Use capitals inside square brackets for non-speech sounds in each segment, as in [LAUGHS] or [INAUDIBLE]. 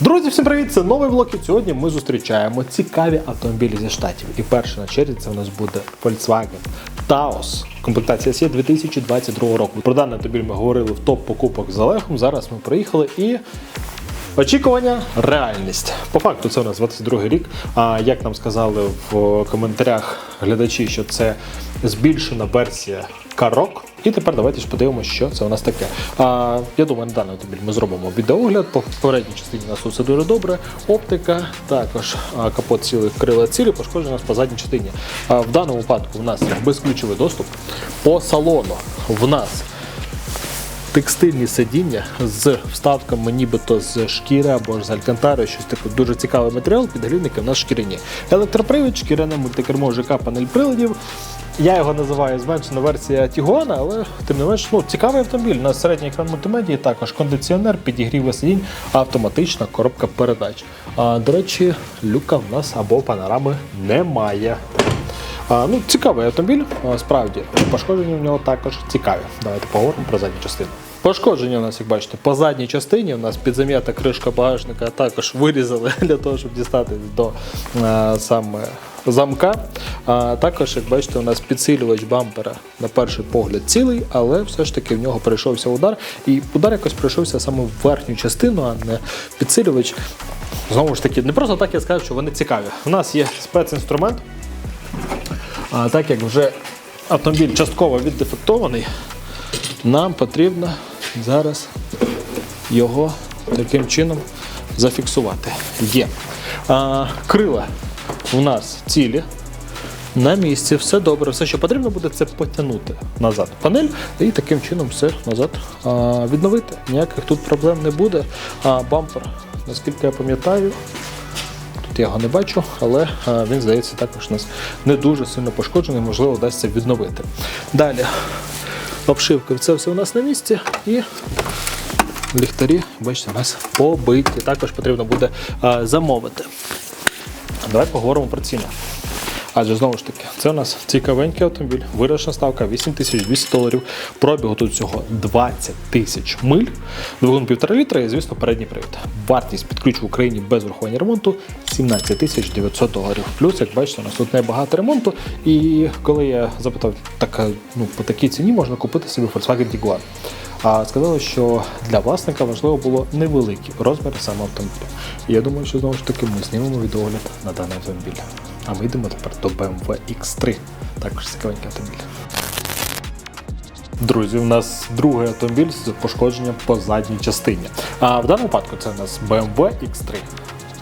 Друзі, всім привіт! Це новий влог. І сьогодні ми зустрічаємо цікаві автомобілі зі штатів. І перший на черзі це у нас буде Volkswagen Taos. Комплектація Сі 2022 року. Про даний автомобіль ми говорили в топ покупок з Олегом. Зараз ми приїхали і. Очікування, реальність. По факту це у нас 22 рік. А як нам сказали в коментарях глядачі, що це збільшена версія Карок. І тепер давайте ж подивимося, що це у нас таке. А, я думаю, на даний автомобіль ми зробимо відеогляд. По передній частині у нас тут все дуже добре. Оптика, також а, капот цілий, крила цілі, пошкоджена у нас по задній частині. А, в даному випадку у нас безключовий доступ. По салону в нас текстильні сидіння з вставками, нібито з шкіри або ж з алькантари, щось таке дуже цікавий матеріал. Підголівники в нас шкіряні. Електропривід, шкіряне мультикермо ЖК панель приладів. Я його називаю зменшена версія Тігуана, але тим не менш ну, цікавий автомобіль. У нас середній екран мультимедії, також кондиціонер, підігрів сидінь, автоматична коробка передач. А, до речі, люка в нас або панорами немає. А, ну, цікавий автомобіль, а, справді. Пошкодження в нього також цікаві. Давайте поговоримо про задню частину. Пошкодження у нас, як бачите, по задній частині у нас підзам'ята кришка багажника також вирізали [LAUGHS] для того, щоб дістати до а, саме замка. А, також, як бачите, у нас підсилювач бампера на перший погляд цілий, але все ж таки в нього прийшовся удар. І удар якось прийшовся саме в верхню частину, а не підсилювач. Знову ж таки, не просто так я скажу, що вони цікаві. У нас є спецінструмент. А так як вже автомобіль частково віддефектований, нам потрібно зараз його таким чином зафіксувати. Є. А, крила у нас цілі. На місці, все добре. Все, що потрібно буде, це потягнути назад панель і таким чином все назад а, відновити. Ніяких тут проблем не буде. А бампер, наскільки я пам'ятаю, Тут я його не бачу, але а, він, здається, також у нас не дуже сильно пошкоджений, можливо, вдасться відновити. Далі обшивка, це все у нас на місці і ліхтарі, бачите, у нас побиті. Також потрібно буде замовити. Давай поговоримо про ціну. Адже знову ж таки, це у нас цікавенький автомобіль, вирішена ставка 8200 доларів. Пробігу тут всього 20 тисяч миль, двигун 1,5 літра і, звісно, передній привід. Вартість під ключ в Україні без врахування ремонту 17 тисяч 900 доларів. Плюс, як бачите, у нас тут небагато ремонту. І коли я запитав, так, ну, по такій ціні можна купити собі Volkswagen Tiguan. А сказали, що для власника важливо було невеликий розмір саме автомобіля. І я думаю, що знову ж таки ми знімемо відеогляд на даний автомобіль. А ми йдемо тепер до BMW X3. Також цікавенький автомобіль. Друзі, у нас другий автомобіль з пошкодженням по задній частині. А в даному випадку це у нас BMW X3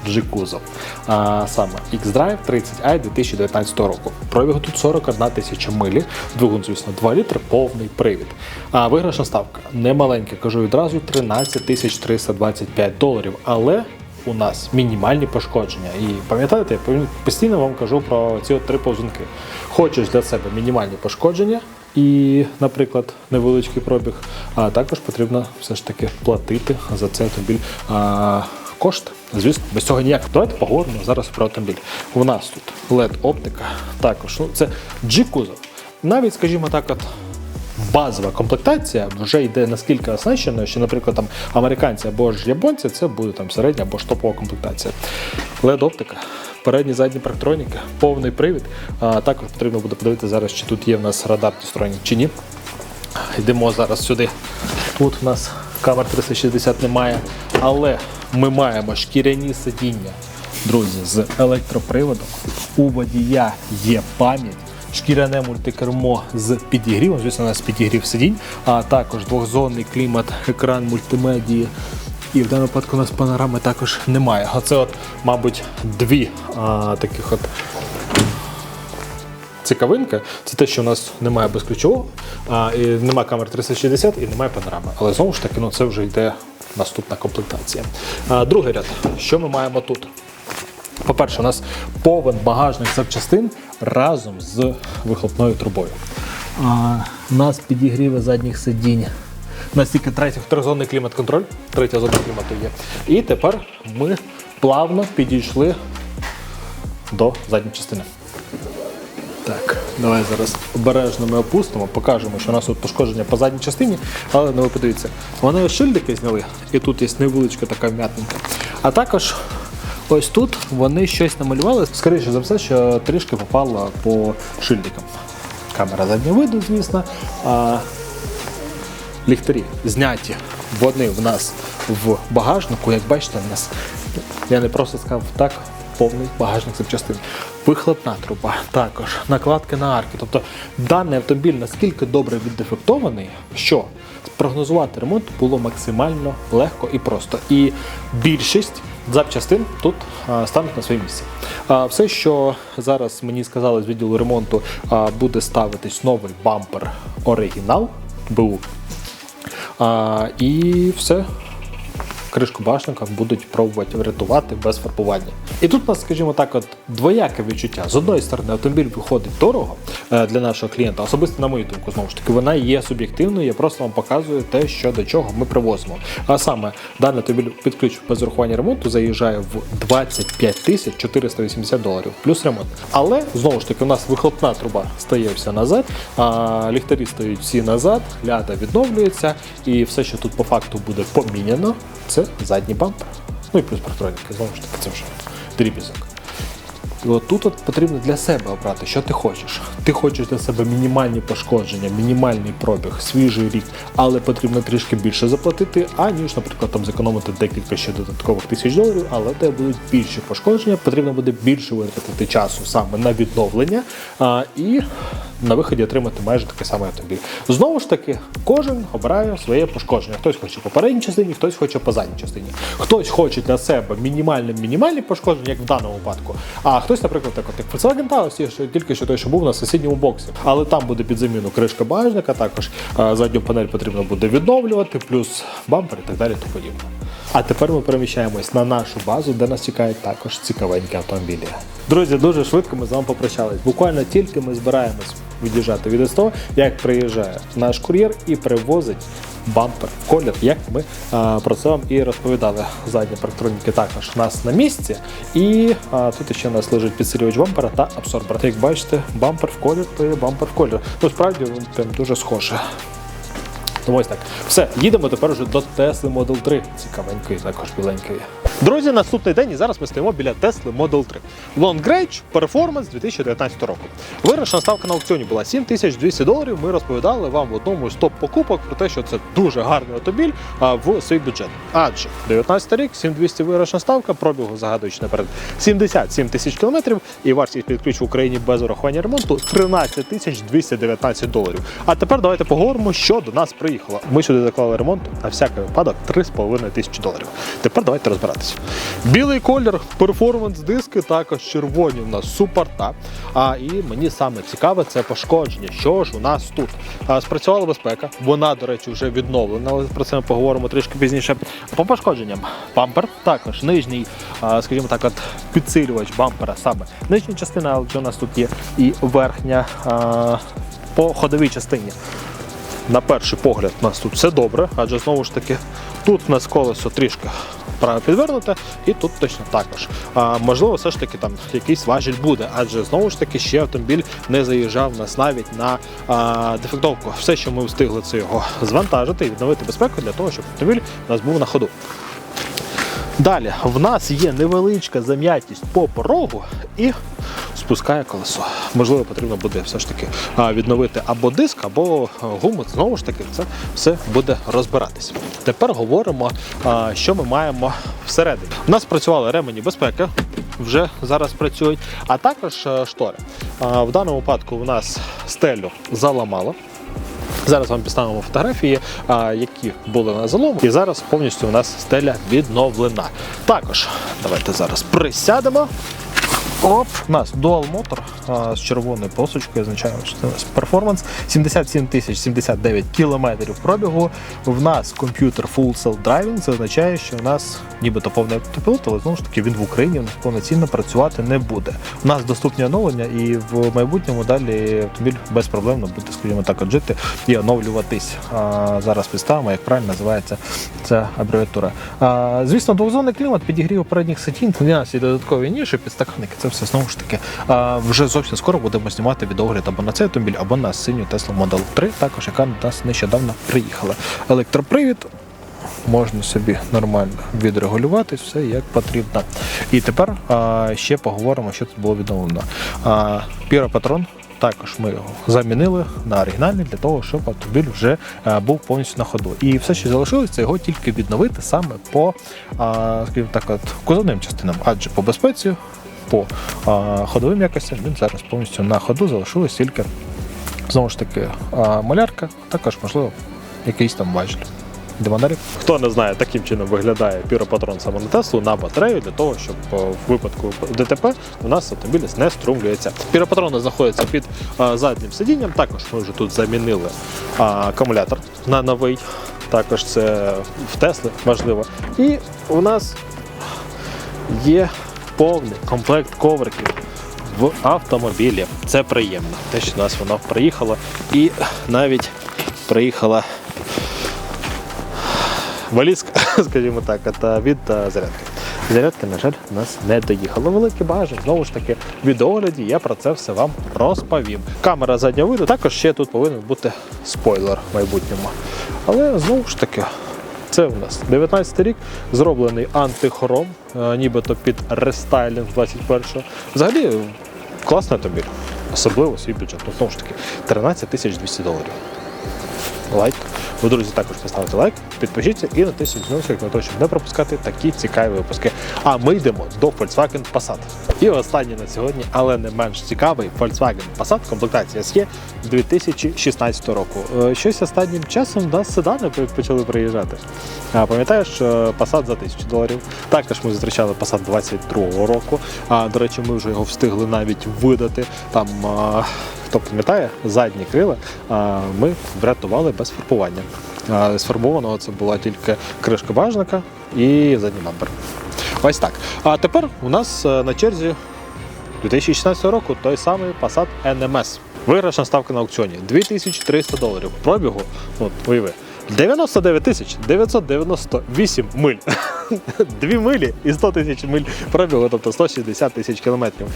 G-кузов. А саме X-Drive 30i 2019 року. Пробігу тут 41 тисяча милі, двигун, звісно, 2 літри, повний привід. А виграшна ставка немаленька, кажу відразу, 13 тисяч 325 доларів. Але у нас мінімальні пошкодження. І пам'ятаєте, я постійно вам кажу про ці от три повзунки. Хочеш для себе мінімальні пошкодження і, наприклад, невеличкий пробіг, а також потрібно все ж таки платити за цей автомобіль. А, Кошт, звісно, без цього ніяк. Давайте поговоримо зараз про автомобіль. У нас тут LED-оптика, також ну, це G-кузов. Навіть, скажімо так, от базова комплектація вже йде наскільки оснащена, що, наприклад, там американці або ж японці, це буде там середня або ж топова комплектація. LED-оптика, передні задні парктроніки, повний привід. А також потрібно буде подивитися зараз, чи тут є в нас радар встроєний чи ні. Йдемо зараз сюди. Тут у нас камер 360 немає, але ми маємо шкіряні сидіння, друзі, з електроприводом. У водія є пам'ять, шкіряне мультикермо з підігрівом, звісно, у нас підігрів сидінь, а також двохзонний клімат, екран мультимедії. І в даному випадку у нас панорами також немає. Оце, от, мабуть, дві а, таких от цікавинка це те, що у нас немає безключового, а, і немає камер 360 і немає панорами. Але знову ж таки, ну це вже йде наступна комплектація. А, другий ряд, що ми маємо тут? По-перше, у нас повен багажник запчастин разом з вихлопною трубою. А, у нас підігріви задніх сидінь. У нас тільки третій трьохзонний клімат-контроль, третя зона клімату є. І тепер ми плавно підійшли до задньої частини. Так. Давай зараз обережно ми опустимо, покажемо, що у нас тут пошкодження по задній частині, але ну ви подивіться, вони шильдики зняли, і тут є невеличка така м'ятненька. А також ось тут вони щось намалювали, скоріше за все, що трішки попало по шильдикам. Камера заднього виду, звісно. А ліхтарі зняті. Вони в нас в багажнику. Як бачите, в нас я не просто сказав так, повний багажник запчастин. Вихлопна труба, також накладки на арки. Тобто даний автомобіль наскільки добре віддефектований, що прогнозувати ремонт було максимально легко і просто. І більшість запчастин тут стануть на своє місце. Все, що зараз мені сказали з відділу ремонту, буде ставитись новий бампер оригінал БУ. І все. Кришку башника будуть пробувати врятувати без фарбування. І тут у нас, скажімо так, от двояке відчуття. З одної сторони, автомобіль виходить дорого е, для нашого клієнта, особисто на мою думку, знову ж таки, вона є суб'єктивною, я просто вам показую те, що до чого ми привозимо. А саме даний автомобіль під ключ без урахування ремонту заїжджає в 25 тисяч 480 доларів плюс ремонт. Але знову ж таки, у нас вихлопна труба стає вся назад, а ліхтарі стають всі назад, ляда відновлюється, і все, що тут по факту буде поміняно, це задній бампер. Ну і плюс парктроніки, знову ж таки, це вже дрібізок. І от тут от потрібно для себе обрати, що ти хочеш. Ти хочеш для себе мінімальні пошкодження, мінімальний пробіг, свіжий рік, але потрібно трішки більше заплатити, аніж, наприклад, там зекономити декілька ще додаткових тисяч доларів, але тебе будуть більші пошкодження, потрібно буде більше витратити часу саме на відновлення а, і на виході отримати майже такий самий автомобіль. Знову ж таки, кожен обирає своє пошкодження. Хтось хоче по передній частині, хтось хоче по задній частині. Хтось хоче для себе мінімальне мінімальні пошкодження, як в даному випадку. А хтось, наприклад, так, от як Volkswagen Taos, ще тільки що той, що був на сусідньому боксі. Але там буде під заміну кришка багажника, також задню панель потрібно буде відновлювати, плюс бампер і так далі. тому подібне. А тепер ми переміщаємось на нашу базу, де нас чекають також цікавенькі автомобілі. Друзі, дуже швидко ми з вами попрощались. Буквально тільки ми збираємось від'їжджати від СТО, як приїжджає наш кур'єр і привозить бампер в колір, як ми а, про це вам і розповідали. Задні парктроніки також у нас на місці. І а, тут ще у нас лежить підсилювач бампера та абсорбер. Як бачите, бампер в колір, то є бампер в колір. Ну, справді він прям дуже схоже. Ось так. Все, їдемо тепер вже до Tesla Model 3. Цікавенької, також біленької. Друзі, наступний день і зараз ми стоїмо біля Tesla Model 3. Long Range Performance 2019 року. Вирішена ставка на аукціоні була 7200 доларів. Ми розповідали вам в одному з топ-покупок про те, що це дуже гарний автомобіль в свій бюджет. Адже 19 рік, 7200 вирішена ставка, пробігу загадуючи наперед 77 тисяч кілометрів і вартість під ключ в Україні без урахування ремонту 13 тисяч 219 доларів. А тепер давайте поговоримо, що до нас приїхало. Ми сюди заклали ремонт на всякий випадок 3,5 тисячі доларів. Тепер давайте розбиратися. Білий колір, перформанс диски, також червоні у нас супорта. А і мені саме цікаве це пошкодження. Що ж у нас тут? А, спрацювала безпека. Вона, до речі, вже відновлена, але про це ми поговоримо трішки пізніше. По пошкодженням бампер, також нижній, а, скажімо так, от підсилювач бампера, саме нижня частина, але у нас тут є і верхня а, по ходовій частині. На перший погляд у нас тут все добре, адже знову ж таки тут у нас колесо трішки право підвернуте, і тут точно також. А, можливо, все ж таки там якийсь важіль буде, адже знову ж таки ще автомобіль не заїжджав нас навіть на а, дефектовку. Все, що ми встигли, це його звантажити і відновити безпеку для того, щоб автомобіль у нас був на ходу. Далі в нас є невеличка зам'ятість по порогу і спускає колесо. Можливо, потрібно буде все ж таки відновити або диск, або гуму. Знову ж таки, це все буде розбиратись. Тепер говоримо, що ми маємо всередині. У нас працювали ремені безпеки. Вже зараз працюють, а також е, штори. В даному випадку у нас стелю заламало. Зараз вам підставимо фотографії, які були на залому, і зараз повністю у нас стеля відновлена. Також давайте зараз присядемо. Оп, у нас Dual Motor а, з червоною полосочкою, означає, що це у нас перформанс. 77 тисяч 79 кілометрів пробігу. В нас комп'ютер Full Self Driving, це означає, що у нас нібито повний автопілот, але знову ж таки він в Україні у нас повноцінно працювати не буде. У нас доступні оновлення, і в майбутньому далі автомобіль безпроблемно буде, скажімо так, жити і оновлюватись. А, зараз підставимо, як правильно називається ця абревіатура. А, звісно, двохзонний клімат підігрів передніх сидінь. У нас є додаткові ніші, підстаканники. Це все знову ж таки. Вже зовсім скоро будемо знімати відеогляд або на цей автомобіль, або на синю Tesla Model 3, також яка до нас нещодавно приїхала. Електропривід. Можна собі нормально відрегулювати, все як потрібно. І тепер а, ще поговоримо, що тут було відновлено. А, Піропатрон також ми його замінили на оригінальний для того, щоб автомобіль вже а, був повністю на ходу. І все, що залишилось, це його тільки відновити саме по, а, скажімо так, от, кузовним частинам, адже по безпеці, по ходовим якостям він зараз повністю на ходу залишилось тільки знову ж таки малярка, також можливо якийсь там важіль. Демонарик. Хто не знає, таким чином виглядає піропатрон саме на Теслу на батарею для того, щоб о, в випадку ДТП у нас автомобіль не струмлюється. Піропатрони знаходяться під а, заднім сидінням. Також ми вже тут замінили а, акумулятор на новий. Також це в Тесли важливо. І у нас є повний комплект ковриків в автомобілі. Це приємно. Те, що нас воно приїхало, і навіть приїхала валізка, [LAUGHS] скажімо так, від та зарядки. На жаль, у нас не доїхала. Велике бажання. Знову ж таки, в відеогляді я про це все вам розповім. Камера заднього виду, також ще тут повинен бути спойлер в майбутньому. Але знову ж таки, це у нас 19 рік, зроблений антихром, е, нібито під рестайлінг 21-го. Взагалі класний автомобіль, особливо свій бюджет. Ну, знову ж таки, 13 тисяч 200 доларів. Лайк. Ви, друзі, також поставте лайк, підпишіться і натисніть дзвіночок для того, щоб не пропускати такі цікаві випуски. А ми йдемо до Volkswagen Passat. І останній на сьогодні, але не менш цікавий, Volkswagen Passat, комплектація SE 2016 року. Е, Щось останнім часом да, седани почали приїжджати. Пам'ятаєш, що Passat за 1000 доларів. Також ми зустрічали Passat 22 року. А, до речі, ми вже його встигли навіть видати. Там хто пам'ятає, задні крила ми врятували без фарбування. А, Сфарбованого це була тільки кришка багажника і задній бампер. Ось так. А тепер у нас е, на черзі 2016 року той самий Passat NMS. Виграшна ставка на аукціоні 2300 доларів. Пробігу, от уяви, 99 тисяч 998 миль. [LAUGHS] Дві милі і 100 тисяч миль пробігу, тобто 160 тисяч кілометрів.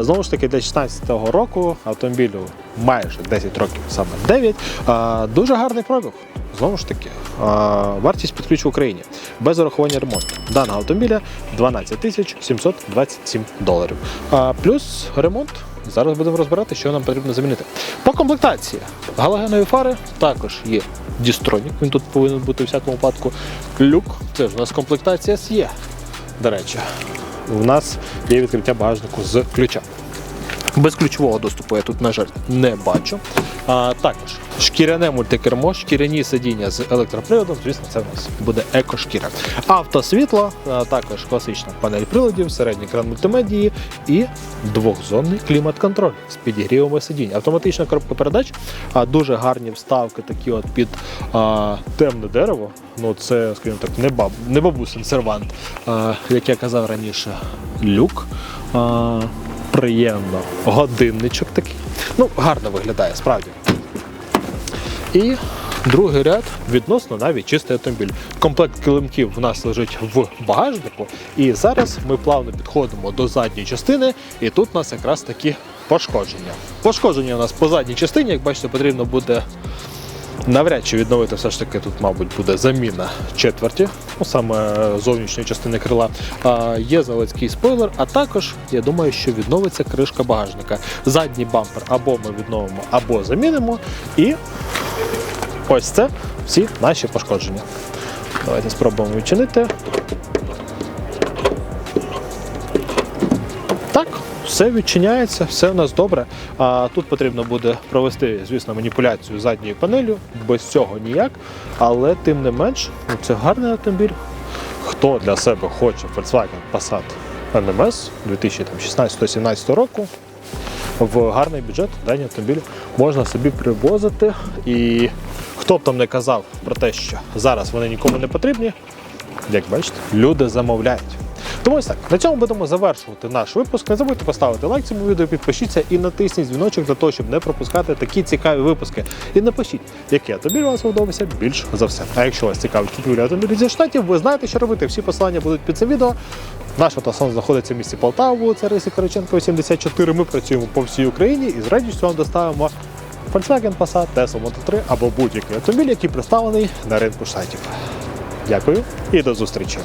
Знову ж таки, для 2016 року автомобілю майже 10 років, саме 9. А, дуже гарний пробіг. Знову ж таки, вартість під ключ в Україні без урахування ремонту. Даного автомобіля 12 тисяч 727 доларів. Плюс ремонт. Зараз будемо розбирати, що нам потрібно замінити. По комплектації галогенові фари також є дістронік. Він тут повинен бути у всякому випадку. Люк, це ж у нас комплектація SE. До речі, у нас є відкриття багажнику з ключа. Без ключового доступу я тут, на жаль, не бачу. А, також шкіряне мультикермо, шкіряні сидіння з електроприводом, звісно, це в нас буде екошкіра. Автосвітло, а, також класична панель приладів, середній екран мультимедії і двохзонний клімат-контроль з підігрівами сидінь. Автоматична коробка передач, а, дуже гарні вставки, такі от під а, темне дерево. Ну, це, скажімо так, не, баб, не бабусин сервант, а, як я казав раніше, люк. А, приємно. Годинничок такий. Ну, гарно виглядає, справді. І другий ряд відносно навіть чистий автомобіль. Комплект килимків в нас лежить в багажнику. І зараз ми плавно підходимо до задньої частини, і тут у нас якраз такі пошкодження. Пошкодження у нас по задній частині, як бачите, потрібно буде навряд чи відновити все ж таки тут, мабуть, буде заміна четверті, ну саме зовнішньої частини крила. А, є заводський спойлер, а також я думаю, що відновиться кришка багажника. Задній бампер або ми відновимо, або замінимо. І ось це всі наші пошкодження. Давайте спробуємо відчинити. Все відчиняється, все у нас добре. А тут потрібно буде провести, звісно, маніпуляцію задньою панелью, без цього ніяк. Але тим не менш, ну, це гарний автомобіль. Хто для себе хоче Volkswagen Passat NMS 2016-2017 року, в гарний бюджет дані автомобілі можна собі привозити. І хто б там не казав про те, що зараз вони нікому не потрібні, як бачите, люди замовляють. Тому ось так, на цьому будемо завершувати наш випуск. Не забудьте поставити лайк цьому відео, підпишіться і натисніть дзвіночок для того, щоб не пропускати такі цікаві випуски. І напишіть, який автомобіль вам сподобався більш за все. А якщо вас цікавить купівля автомобілів зі штатів, ви знаєте, що робити. Всі посилання будуть під цим відео. Наш автосан знаходиться в місті Полтава, вулиця Рисі Кириченко, 84. Ми працюємо по всій Україні і з радістю вам доставимо Volkswagen Passat, Tesla Model 3 або будь-який автомобіль, який представлений на ринку штатів. Дякую і до зустрічі.